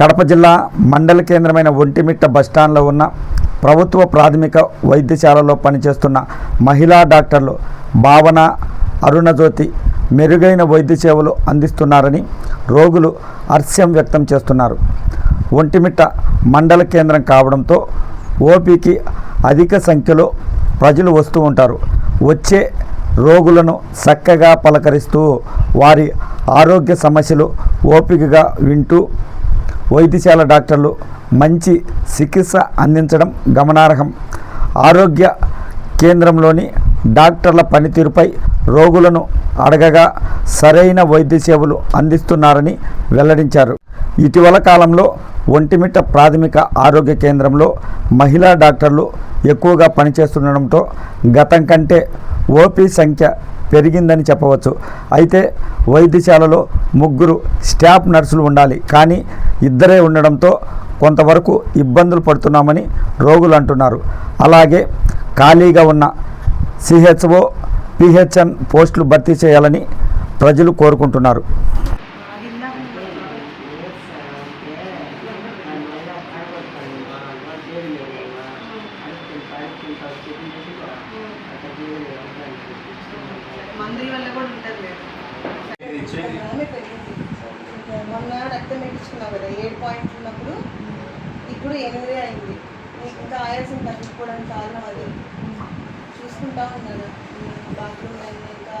కడప జిల్లా మండల కేంద్రమైన ఒంటిమిట్ట బస్టాండ్లో ఉన్న ప్రభుత్వ ప్రాథమిక వైద్యశాలలో పనిచేస్తున్న మహిళా డాక్టర్లు భావన అరుణజ్యోతి మెరుగైన వైద్య సేవలు అందిస్తున్నారని రోగులు హర్ష్యం వ్యక్తం చేస్తున్నారు. ఒంటిమిట్ట మండల కేంద్రం కావడంతో ఓపీకి అధిక సంఖ్యలో ప్రజలు వస్తూ ఉంటారు. వచ్చే రోగులను చక్కగా పలకరిస్తూ వారి ఆరోగ్య సమస్యలు ఓపికగా వింటూ వైద్యశాల డాక్టర్లు మంచి చికిత్స అందించడం గమనార్హం. ఆరోగ్య కేంద్రంలోని డాక్టర్ల పనితీరుపై రోగులను అడగగా సరైన వైద్య సేవలు అందిస్తున్నారని వెల్లడించారు. ఇటీవల కాలంలో ఒంటిమిట్ట ప్రాథమిక ఆరోగ్య కేంద్రంలో మహిళా డాక్టర్లు ఎక్కువగా పనిచేస్తుండడంతో గతం కంటే ఓపీ సంఖ్య పెరిగిందని చెప్పవచ్చు. అయితే వైద్యశాలలో ముగ్గురు స్టాఫ్ నర్సులు ఉండాలి. కానీ ఇద్దరే ఉండడంతో కొంతవరకు ఇబ్బందులు పడుతున్నామని రోగులు అంటున్నారు. అలాగే ఖాళీగా ఉన్న సిహెచ్ఓ పిహెచ్ఎన్ పోస్టులు భర్తీ చేయాలని ప్రజలు కోరుకుంటున్నారు. మందుల వల్ల కూడా ఉంటుంది మొన్న రక్తం ఎక్కించుకున్నావు కదా ఏడు పాయింట్లు ఉన్నప్పుడు ఇప్పుడు ఎనిమిది అయింది. నీకు ఇంకా ఆయాసం తగ్గిపోవడానికి కారణం అది. చూసుకుంటా ఉన్నాను. బాత్రూమ్ అయింది ఇంకా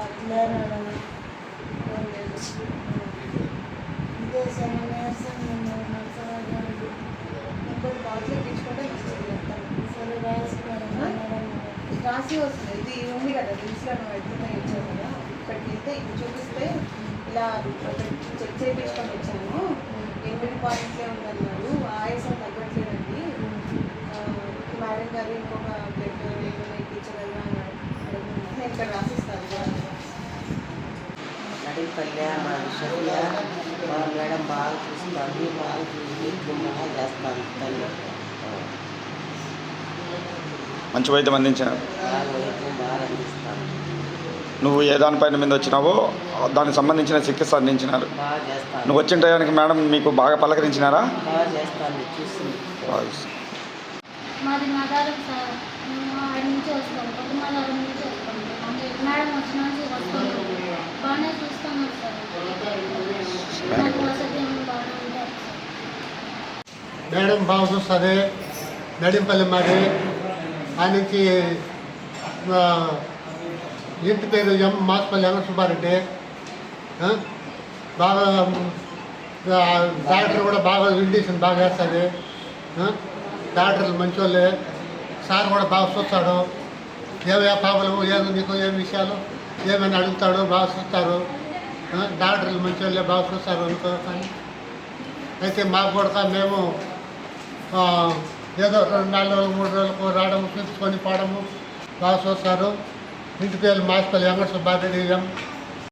బాటిల్ ఎక్కించుకుంటే మంచిది. రక్తం. రాసి వస్తుంది. ఇది ఉంది కదా నువ్వు ఎత్తుకుని ఇచ్చావు కదా. ఇక్కడికి వెళ్తే ఇది చూపిస్తే ఇలా చెక్ చేయించుకొని వచ్చాను. ఎనిమిది పాయింట్లే ఉందన్నారు ఆయాసం తగ్గట్లేదండి. మేడం గారు ఇంకొక బ్లడ్ ఏమైనా ఎక్కించగలరా నేను ఇక్కడ రాసిస్తాను నడిపల్లె మా విషయ మా మేడం బాగా చూస్తుంది బాగా చూసి బాగా చేస్తాను. తల్లి మంచి వైద్యం అందించారు బాగా వైద్యం బాగా అందిస్తాను నువ్వు ఏ దానిపైన మీద వచ్చినావో దానికి సంబంధించిన చికిత్స అందించినారు. నువ్వు వచ్చిన టయానికి మేడం మీకు బాగా పలకరించినారా? బాగా చేస్తాను చూసింది మాది మదారం సార్. మేము ఆడి నుంచి వస్తాం. కొత్తమాదారం నుంచి వస్తాం. మేడం వచ్చిన నుంచి వస్తాం. బాగానే చూస్తున్నారు సార్. మాకు వసతి ఏమి బాగానే ఉంటారు సార్ మేడం బాగా చూస్తుంది నడింపల్లి మాది. ఆ నుంచి ఆ, ఇంటి పేరు ఎం మాస్పల్లి ఎం సుబ్బారెడ్డి బాగా డాక్టర్ కూడా బాగా ఇండిషన్ బాగా వేస్తుంది డాక్టర్లు మంచోళ్ళే సార్ కూడా బాగా చూస్తాడు ఏవే ప్రాబ్లము ఏమి నీకు ఏం విషయాలు ఏమైనా అడుగుతాడు బాగా చూస్తారు డాక్టర్లు మంచోళ్ళే బాగా చూస్తారు అనుకో కానీ అయితే మాకు కూడా మేము ఏదో రెండు నాలుగు రోజులు మూడు రోజులకు రావడము చూసుకొని పోవడము బాగా చూస్తారు. ప్రిన్సిపల్ మాస్టర్ మాస్పల్లి వెంకట సుబ్బారెడ్డి ఎం